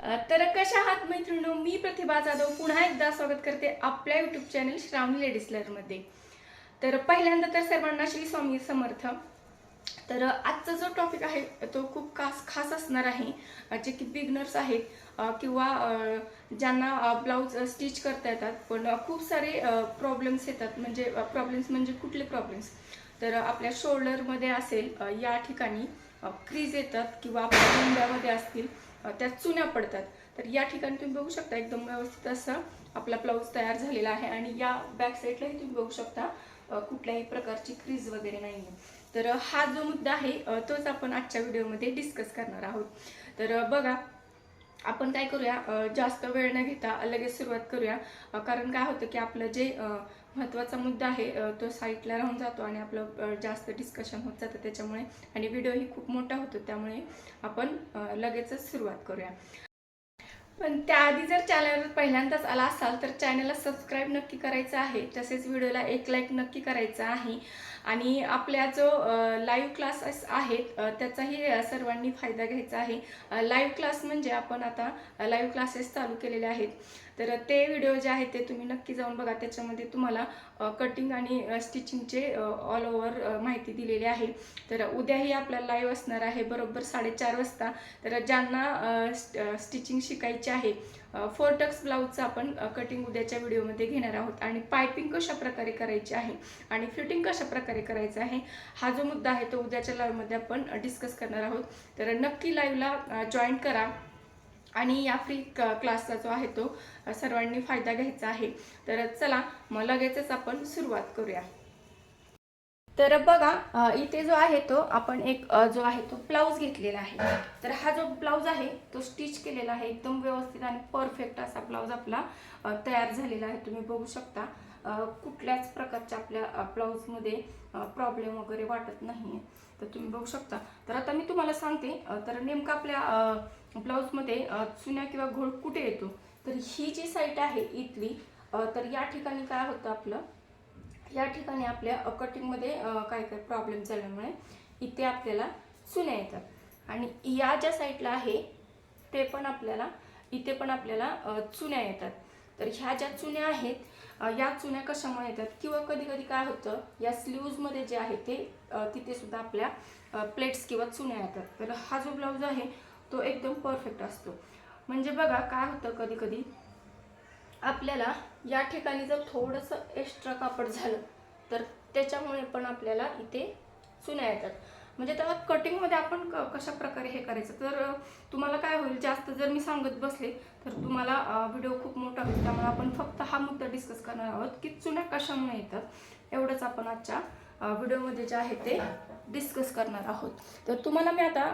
तर कशा आहात मैत्रिणी मी प्रतिभा जाधव पुन्हा एकदा स्वागत करते आपल्या युट्यूब चॅनल श्रावणी लेडीज लरमध्ये तर पहिल्यांदा तर सर्वांना श्री स्वामी समर्थ. तर आजचा जो टॉपिक आहे तो खूप खास खास असणार आहे. जे की बिगनर्स आहेत किंवा ज्यांना ब्लाऊज स्टिच करता येतात पण खूप सारे प्रॉब्लेम्स येतात. म्हणजे प्रॉब्लेम्स म्हणजे कुठले प्रॉब्लेम्स तर आपल्या शोल्डरमध्ये असेल या ठिकाणी क्रीज येतात किंवा आपल्या मुंड्यामध्ये असतील. त्या चुन्या पडतात. तर या ठिकाणी तुम्ही बघू शकता एकदम व्यवस्थित असं आपला ब्लाऊज तयार झालेला आहे आणि या बॅक साईडलाही तुम्ही बघू शकता कुठल्याही प्रकारची क्रीज वगैरे नाही आहे तर हा जो मुद्दा आहे तोच आपण आजच्या व्हिडिओमध्ये डिस्कस करणार आहोत. तर बघा आपण काय करूया जास्त वेळ न घेता लगेच सुरुवात करूया. कारण काय होतं की आपलं जे महत्त्वाचा मुद्दा आहे तो साईटला राहून जातो आणि आपलं जास्त डिस्कशन होत जातं त्याच्यामुळे. आणि व्हिडिओही खूप मोठा होतो त्यामुळे आपण लगेचच सुरुवात करूया. पण त्याआधी जर चॅनलवर पहिल्यांदाच आला असाल तर चॅनलला सबस्क्राईब नक्की करायचं आहे. तसेच व्हिडिओला एक लाईक नक्की करायचा आहे. आणि आपल्या जो लाईव्ह क्लासेस आहेत त्याचाही सर्वांनी फायदा घ्यायचा आहे. लाईव्ह क्लास म्हणजे आपण आता लाईव्ह क्लासेस चालू केलेले आहेत. तर ते व्हिडिओ जे आहेत ते तुम्ही नक्की जाऊन बघा. त्याच्यामध्ये तुम्हाला कटिंग आणि स्टिचिंगचे ऑल ओव्हर माहिती दिलेली आहे. तर उद्याही आपल्याला लाईव्ह असणार आहे बरोबर साडेचार वाजता. तर ज्यांना स्टिचिंग शिकायची आहे फोर टक्स ब्लाऊजचं आपण कटिंग उद्याच्या व्हिडिओमध्ये घेणार आहोत. आणि पायपिंग कशा प्रकारे करायची आहे? आणि फिटिंग कशा प्रकारे करायचं आहे? हा जो मुद्दा आहे तो उद्याच्या लाईव्हमध्ये आपण डिस्कस करणार आहोत. तर नक्की लाईव्हला जॉईन करा. आणि या फ्री क क्लासचा जो आहे तो सर्वांनी फायदा घ्यायचा आहे. तर चला मग लगेचच आपण सुरुवात करूया. तर बघा इथे जो आहे तो आपण एक जो आहे तो ब्लाऊज घेतलेला आहे. तर हा जो ब्लाऊज आहे तो स्टिच केलेला आहे. एकदम व्यवस्थित आणि परफेक्ट असा ब्लाऊज आपला तयार झालेला आहे. तुम्ही बघू शकता कुठल्याच प्रकारच्या आपल्या ब्लाऊजमध्ये प्रॉब्लेम वगैरे वाटत नाही तर तुम्ही बघू शकता. तर आता मी तुम्हाला सांगते तर नेमकं आपल्या ब्लाऊजमध्ये चुन्या किंवा घोळ कुठे येतो? तर ही जी साईट आहे इथली तर या ठिकाणी काय होतं आपलं? या ठिकाणी आपल्या कटिंगमध्ये काय काय प्रॉब्लेम झाल्यामुळे इथे आपल्याला चुन्या येतात. आणि या ज्या साईडला आहे ते पण आपल्याला इथे पण आपल्याला चुन्या येतात. तर ह्या ज्या चुन्या आहेत या चुन्या कशामुळे येतात? किंवा कधी कधी काय होतं या स्लीव्जमध्ये जे आहे ते तिथेसुद्धा आपल्या प्लेट्स किंवा चुन्या येतात. तर हा जो ब्लाऊज आहे तो एकदम परफेक्ट असतो. म्हणजे बघा काय होतं कधी कधी आपल्याला या ठिकाणी जर थोडंसं एक्स्ट्रा कापड झालं तर त्याच्यामुळे पण आपल्याला इथे चुन्या येतात. म्हणजे त्याला कटिंगमध्ये आपण क कशा प्रकारे हे करायचं? तर तुम्हाला काय होईल जास्त जर मी सांगत बसले तर तुम्हाला व्हिडिओ खूप मोठा होईल. त्यामुळे आपण फक्त हा मुद्दा डिस्कस करणार आहोत की चुन्या कशामुळे येतात. एवढंच आपण आजच्या व्हिडिओमध्ये जे आहे ते डिस्कस करणार आहोत. तर तुम्हाला मी आता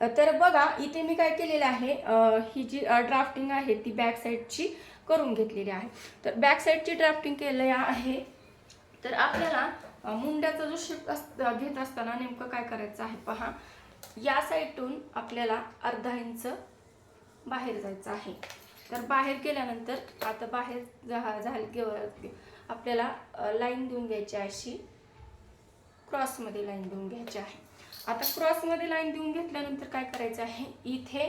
तर बघा इथे मी काय केलेलं आहे ही जी ड्राफ्टिंग आहे ती बॅक साईडची करून घेतलेली आहे. तर बॅक साईडची ड्राफ्टिंग केलं आहे. तर आपल्याला मुंड्याचा जो शेप अस घेत असताना नेमकं काय करायचं आहे पहा. या साईडून आपल्याला अर्धा इंच बाहेर जायचं आहे. तर बाहेर गेल्यानंतर आता बाहेर जा झाले आपल्याला लाईन देऊन घ्यायची आहे अशी क्रॉसमध्ये लाईन देऊन घ्यायची आहे. आता क्रॉसमध्ये लाईन देऊन घेतल्यानंतर काय करायचं आहे? इथे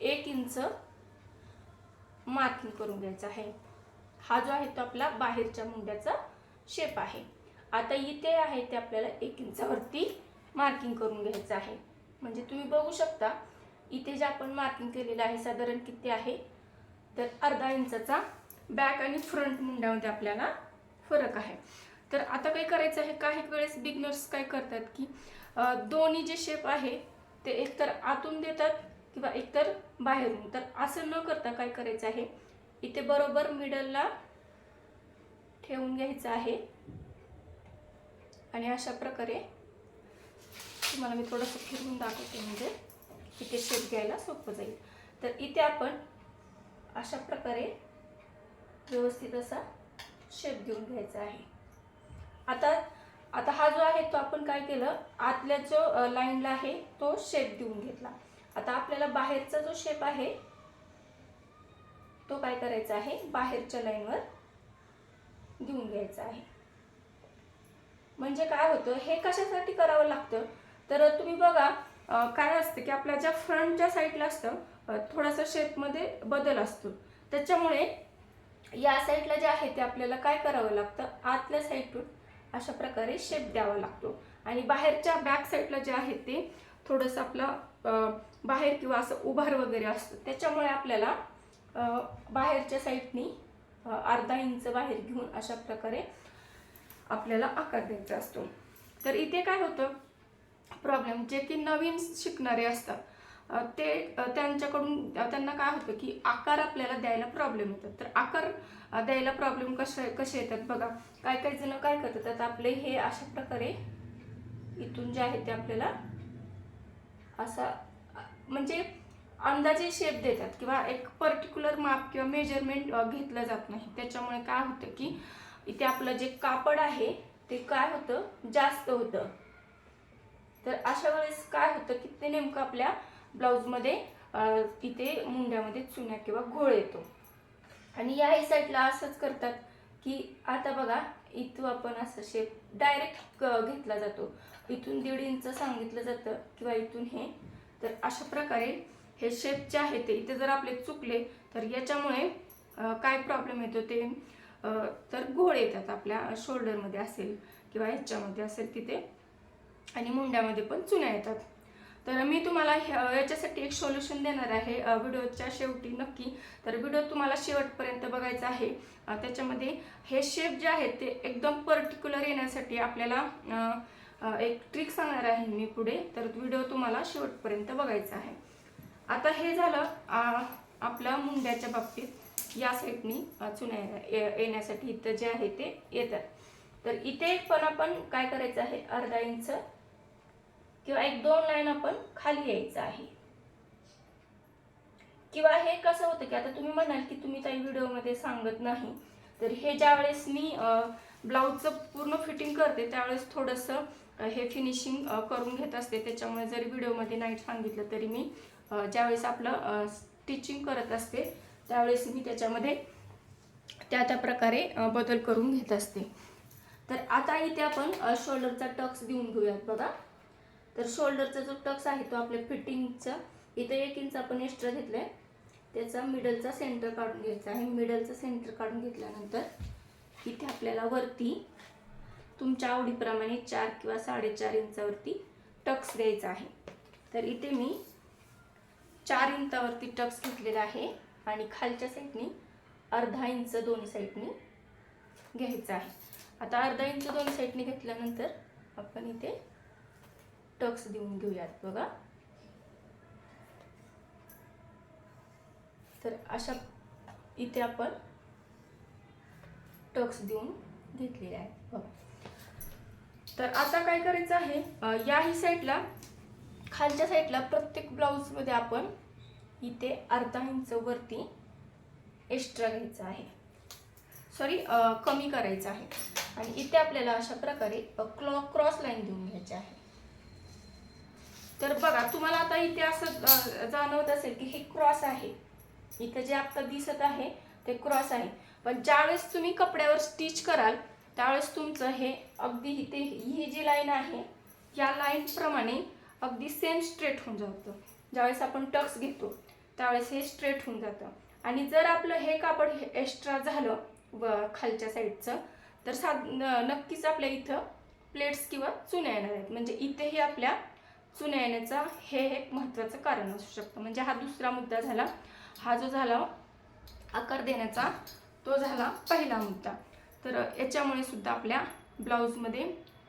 एक इंच मार्किंग करून घ्यायचं आहे. हा जो आहे तो आपला बाहेरच्या मुंड्याचा शेप आहे. आता इथे आहे ते आपल्याला एक इंचावरती मार्किंग करून घ्यायचं आहे. म्हणजे तुम्ही बघू शकता इथे जे आपण मार्किंग केलेलं आहे साधारण किती आहे? तर अर्धा इंचाचा बॅक आणि फ्रंट मुंड्यामध्ये आपल्याला फरक आहे. तर आता काय करायचं आहे? काही वेळेस बिगनर्स काय करतात की दोन्ही जे शेप आहे ते एकतर आतून देतात किंवा एकतर बाहेरून. तर असं न करता काय करायचं आहे? इथे बरोबर मिडलला ठेवून घ्यायचं आहे. आणि अशा प्रकारे तुम्हाला मी थोडंसं फिरवून दाखवते म्हणजे इथे शेप घ्यायला सोपं जाईल. तर इथे आपण अशा प्रकारे व्यवस्थित असा शेप घेऊन घ्यायचा आहे. आता आता हा जो आहे तो आपण काय केलं आतल्या जो लाईनला आहे तो शेप देऊन घेतला. आता आपल्याला बाहेरचा जो शेप आहे तो काय करायचा आहे बाहेरच्या लाईनवर देऊन घ्यायचा आहे. म्हणजे काय होतं हे कशासाठी करावं लागतं? तर तुम्ही बघा काय असतं की आपल्या ज्या फ्रंटच्या साईडला असतं थोडासा शेपमध्ये बदल असतो. त्याच्यामुळे या साईडला जे आहे ते आपल्याला काय करावं लागतं? आतल्या साईडवर अशा प्रकारे शेप द्यावा लागतो. आणि बाहेरच्या बॅक साईडला जे आहे ते थोडंसं आपलं बाहेर किंवा असं उभार वगैरे असतं. त्याच्यामुळे आपल्याला बाहेरच्या साईडनी अर्धा इंच बाहेर घेऊन अशा प्रकारे आपल्याला आकार द्यायचा असतो. तर इथे काय होतं? प्रॉब्लेम जे की नवीन शिकणारे असतात. ते त्यांच्याकडून त्यांना काय होतं की आकार आपल्याला द्यायला प्रॉब्लेम येतात. तर आकार द्यायला प्रॉब्लेम कसे कसे येतात बघा. काय काही जण काय करतात आता आपले हे अशा प्रकारे इथून जे आहे ते आपल्याला असा म्हणजे अंदाजे शेप देतात किंवा एक पर्टिक्युलर माप किंवा मेजरमेंट घेतलं जात नाही. त्याच्यामुळे काय होतं की इथे आपलं जे कापड आहे ते काय होतं? जास्त होतं. तर अशा वेळेस काय होतं की ते नेमकं आपल्या ब्लाऊजमध्ये तिथे इथे मुंड्यामध्ये चुन्या किंवा घोळ येतो. आणि याही साईडला असंच करतात की आता बघा इथं आपण असं शेप डायरेक्ट घेतला जातो. इथून दीड इंच सांगितलं जातं किंवा इथून हे. तर अशा प्रकारे हे शेप जे आहे ते इथे जर आपले चुकले तर याच्यामुळे काय प्रॉब्लेम येतो ते? तर घोळ येतात आपल्या शोल्डरमध्ये असेल किंवा ह्याच्यामध्ये असेल तिथे. आणि मुंड्यामध्ये पण चुन्या येतात. तर मी तुम्हाला ह्या- याच्यासाठी एक सोल्युशन देणार आहे. व्हिडिओच्या शेवटी नक्की. तर व्हिडिओ तुम्हाला शेवटपर्यंत बघायचा आहे. त्याच्यामध्ये हे शेप जे आहेत ते एकदम पर्टिक्युलर येण्यासाठी आपल्याला एक ट्रिक सांगणार आहे मी पुढे. तर व्हिडिओ तुम्हाला शेवटपर्यंत बघायचा आहे. आता हे झालं आपल्या मुंड्याच्या बाबतीत. या साईडनी चुना चुन्या ये- येण्यासाठी इथं जे आहे ते येतात. तर इथे पण आपण काय करायचं आहे? अर्धा इंच किंवा एक दोन लाईन आपण खाली यायचं आहे. किंवा हे कसं होतं की आता तुम्ही म्हणाल की तुम्ही काही व्हिडिओमध्ये सांगत नाही तर हे ज्यावेळेस मी ब्लाऊजचं पूर्ण फिटिंग करते त्यावेळेस थोडंसं हे फिनिशिंग करून घेत असते. त्याच्यामुळे जरी व्हिडिओमध्ये नाही सांगितलं तरी मी ज्यावेळेस आपलं स्टिचिंग करत असते त्यावेळेस मी त्याच्यामध्ये त्या त्या प्रकारे बदल करून घेत असते. तर आता इथे आपण शोल्डरचा टक्स देऊन घेऊयात बघा. तर शोल्डरचा जो टक्स आहे तो आपल्या फिटिंगचा इथे एक इंच आपण एक्स्ट्रा घेतलाय. त्याचा मिडलचा सेंटर काढून घ्यायचा आहे. मिडलचा सेंटर काढून घेतल्यानंतर इथे आपल्याला वरती तुमच्या आवडीप्रमाणे चार किंवा साडेचार इंचावरती टक्स द्यायचा आहे. तर इथे मी चार इंचावरती टक्स घेतलेला आहे आणि खालच्या साईडनी अर्धा इंच दोन्ही साईडनी घ्यायचं आहे. आता अर्धा इंच दोन्ही साईडनी घेतल्यानंतर आपण इथे टक्स देऊन घेऊयात बघा. तर अशा इथे आपण टक्स देऊन घेतलेले आहेत बघा. तर आता काय करायचं आहे? याही साईडला खालच्या साईडला प्रत्येक ब्लाऊजमध्ये आपण इथे अर्धा इंच वरती एक्स्ट्रा घ्यायचं आहे. सॉरी कमी करायचं आहे. आणि इथे आपल्याला अशा प्रकारे क्लॉ क्रॉस लाईन देऊन घ्यायची आहे. तर बघा तुम्हाला आता इथे असं जाणवत असेल की हे क्रॉस आहे. इथे जे आता दिसत आहे ते क्रॉस आहे. पण ज्यावेळेस तुम्ही कपड्यावर स्टिच कराल त्यावेळेस तुमचं हे अगदी इथे ही जी लाईन आहे या लाईनप्रमाणे अगदी सेम स्ट्रेट होऊन जातं. ज्यावेळेस आपण टक्स घेतो त्यावेळेस हे स्ट्रेट होऊन जातं. आणि जर आपलं हे कापड हे एक्स्ट्रा झालं व खालच्या साईडचं तर साध नक्कीच आपल्या इथं प्लेट्स किंवा चुन्या येणार आहेत. म्हणजे इथेही आपल्या चुन्या येण्याचा हे एक महत्त्वाचं कारण असू शकतं. म्हणजे हा दुसरा मुद्दा झाला. हा जो झाला आकार देण्याचा तो झाला पहिला मुद्दा. तर याच्यामुळे सुद्धा आपल्या ब्लाऊजमध्ये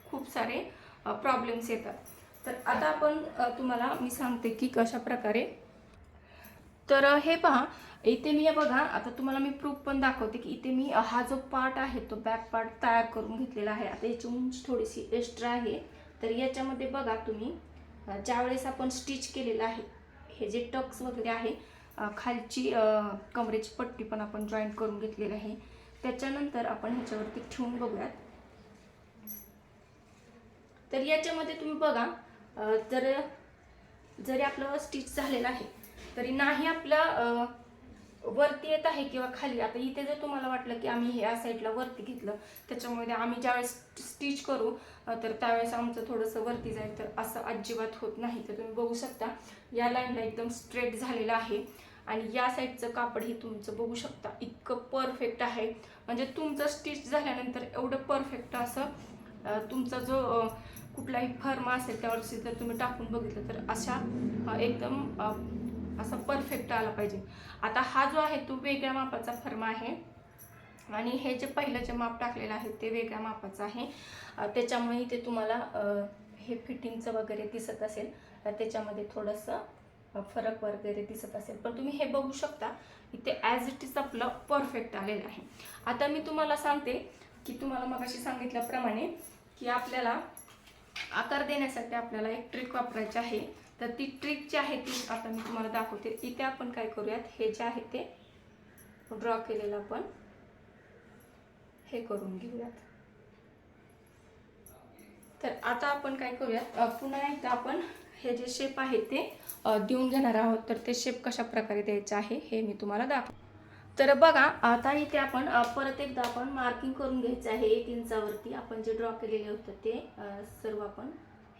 खूप सारे प्रॉब्लेम्स येतात. तर आता आपण तुम्हाला मी सांगते की कशा प्रकारे. तर हे पहा. इथे मी बघा. आता तुम्हाला मी प्रूफ पण दाखवते की इथे मी हा जो पार्ट आहे तो बॅक पार्ट तयार करून घेतलेला आहे. आता याची उंच थोडीशी एक्स्ट्रा आहे. तर याच्यामध्ये बघा तुम्ही. ज्यावेळेस आपण स्टिच केलेलं आहे हे जे टक्स वगैरे आहे खालची कमरेची पट्टी पण आपण जॉईंट करून घेतलेली आहे. त्याच्यानंतर आपण ह्याच्यावरती ठेवून बघूयात. तर याच्यामध्ये तुम्ही बघा तर जर जरी आपलं स्टिच झालेलं आहे तरी नाही आपलं वरती येत आहे किंवा खाली. आता इथे जर तुम्हाला वाटलं की आम्ही ह्या साईडला वरती घेतलं त्याच्यामुळे आम्ही ज्यावेळेस स्टिच करू तर त्यावेळेस आमचं थोडंसं वरती जाईल तर असं अजिबात होत नाही. तर तुम्ही बघू शकता या लाईनला एकदम स्ट्रेट झालेलं आहे. आणि या साईडचं कापड हे तुमचं बघू शकता इतकं परफेक्ट आहे. म्हणजे तुमचं स्टिच झाल्यानंतर एवढं परफेक्ट असं तुमचा जो कुठलाही फर्म असेल त्यावरती जर तुम्ही टाकून बघितलं तर अशा एकदम असा परफेक्ट आला पाहिजे. आता हा जो आहे तो वेगळ्या मापाचा फर्मा आहे. आणि हे जे पहिलं जे माप टाकलेलं आहे ते वेगळ्या मापाचं आहे. त्याच्यामुळे इथे तुम्हाला हे फिटिंगचं वगैरे दिसत असेल तर त्याच्यामध्ये थोडंसं फरक वगैरे दिसत असेल. पण तुम्ही हे बघू शकता इथे ॲज इट इज आपलं परफेक्ट आलेलं आहे. आता मी तुम्हाला सांगते की तुम्हाला मगाशी सांगितल्याप्रमाणे की आपल्याला आकार देण्यासाठी आपल्याला एक ट्रिक वापरायची आहे. तर ती ट्रिक जी आहे ती आता मी तुम्हाला दाखवते. इथे आपण काय करूयात? हे जे आहे ते ड्रॉ केलेलं आपण हे करून घेऊयात. तर आता आपण काय करूयात? पुन्हा एकदा आपण हे जे शेप आहे ते देऊन घेणार आहोत. तर ते शेप कशा प्रकारे द्यायचं आहे हे मी तुम्हाला दाखव तर बघा आता इथे आपण परत एकदा आपण मार्किंग करून घ्यायचं आहे. एक इंचावरती आपण जे ड्रॉ केलेले होतं ते सर्व आपण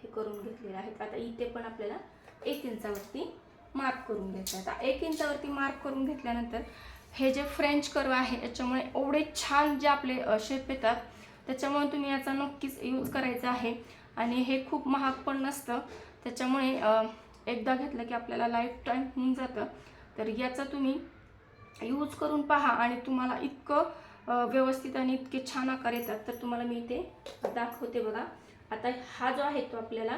हे करून घेतलेले आहेत आता इथे पण आपल्याला एक इंचावरती मार्क करून घ्यायचं आहे. आता एक इंचावरती मार्क करून घेतल्यानंतर हे जे फ्रेंच कर्व आहे याच्यामुळे एवढे छान जे आपले शेप येतात त्याच्यामुळे तुम्ही याचा नक्कीच यूज करायचा आहे. आणि हे खूप महाग पण नसतं. त्याच्यामुळे एकदा घेतलं की आपल्याला लाईफ टाईम होऊन जातं. तर याचा तुम्ही यूज करून पहा आणि तुम्हाला इतकं व्यवस्थित आणि इतके छान आकार येतात. तर तुम्हाला मी इथे दाखवते बघा. आता हा जो आहे तो आपल्याला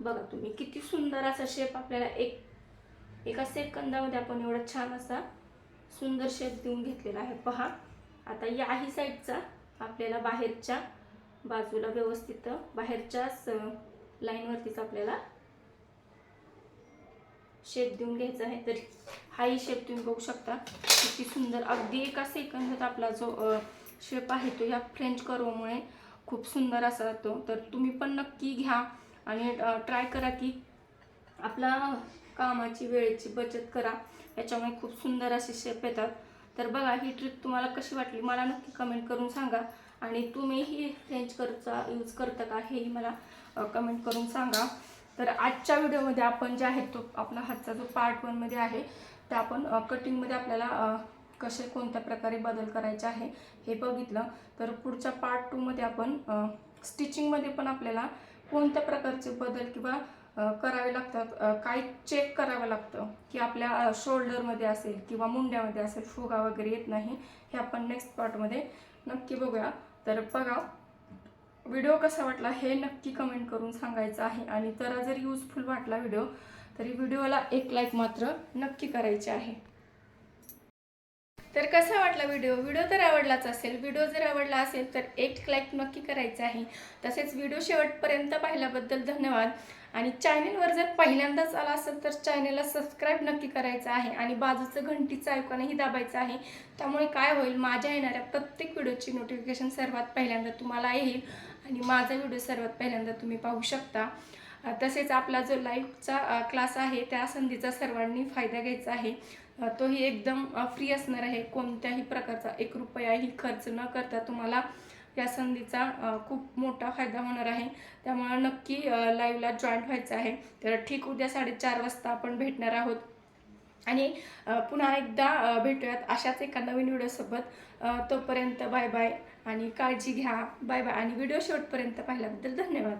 बघा तुम्ही किती सुंदर असा शेप आपल्याला एक एका सेकंदामध्ये आपण एवढा छान असा सुंदर शेप देऊन घेतलेला आहे. पहा आता याही साईडचा आपल्याला बाहेरच्या बाजूला व्यवस्थित बाहेरच्याच लाईनवरतीच आपल्याला शेप देऊन घ्यायचा आहे. तर हाही शेप तुम्ही बघू शकता. किती सुंदर. अगदी एका सेकंदात आपला जो शेप आहे तो या फ्रेंच कर्वमुळे खूप सुंदर असा जातो तर तुम्ही पण नक्की घ्या आणि ट्राय करा की आपला कामाची वेळेची बचत करा. याच्यामुळे खूप सुंदर असे शेप येतात. तर बघा ही ट्रिक तुम्हाला कशी वाटली? मला नक्की कमेंट करून सांगा. आणि तुम्हीही फ्रेंच करचा यूज करता का हेही मला कमेंट करून सांगा. तर आजच्या व्हिडिओमध्ये आपण जे आहे तो आपला हातचा जो पार्ट वनमध्ये आहे त्या आपण कटिंगमध्ये आपल्याला कसे कोणत्या प्रकारे बदल करायचे आहे हे बघितलं. तर पुढच्या पार्ट टूमध्ये आपण स्टिचिंगमध्ये पण आपल्याला कोणत्या प्रकारचे बदल किंवा करावे लागतात काय चेक करावं लागतं की आपल्या शोल्डरमध्ये असेल किंवा मुंड्यामध्ये असेल फुगा वगैरे येत नाही हे आपण नेक्स्ट पार्टमध्ये नक्की बघूया. तर बघा व्हिडिओ कसा वाटला हे नक्की कमेंट करून सांगायचं आहे आणि जरा जर यूजफुल वाटला व्हिडिओ तरी व्हिडिओला एक लाईक मात्र नक्की करायचे आहे. तर कसा वाटला व्हिडिओ व्हिडिओ तर आवडलाच असेल. व्हिडिओ जर आवडला असेल तर एक लाईक नक्की करायचं आहे. तसेच व्हिडिओ शेवटपर्यंत पाहिल्याबद्दल धन्यवाद. आणि चॅनेलवर जर पहिल्यांदाच आला असेल तर चॅनेलला सबस्क्राईब नक्की करायचं आहे. आणि बाजूचं घंटीचं ऐकूनही दाबायचं आहे. त्यामुळे काय होईल? माझ्या येणाऱ्या प्रत्येक व्हिडिओची नोटिफिकेशन सर्वात पहिल्यांदा तुम्हाला येईल. आणि माझा व्हिडिओ सर्वात पहिल्यांदा तुम्ही पाहू शकता. तसेच आपला जो लाईव्हचा क्लास आहे त्या संधीचा सर्वांनी फायदा घ्यायचा आहे. तोही एकदम फ्री असणार आहे. कोणत्याही प्रकारचा एक रुपयाही खर्च न करता तुम्हाला या संधीचा खूप मोठा फायदा होणार आहे. त्यामुळे नक्की लाईव्हला जॉईन व्हायचं आहे. तर ठीक उद्या साडेचार वाजता आपण भेटणार आहोत. आणि पुन्हा एकदा भेटूयात अशाच एका नवीन व्हिडिओसोबत तोपर्यंत बाय बाय आणि काळजी घ्या. बाय बाय आणि व्हिडिओ शेवटपर्यंत पाहिल्याबद्दल धन्यवाद.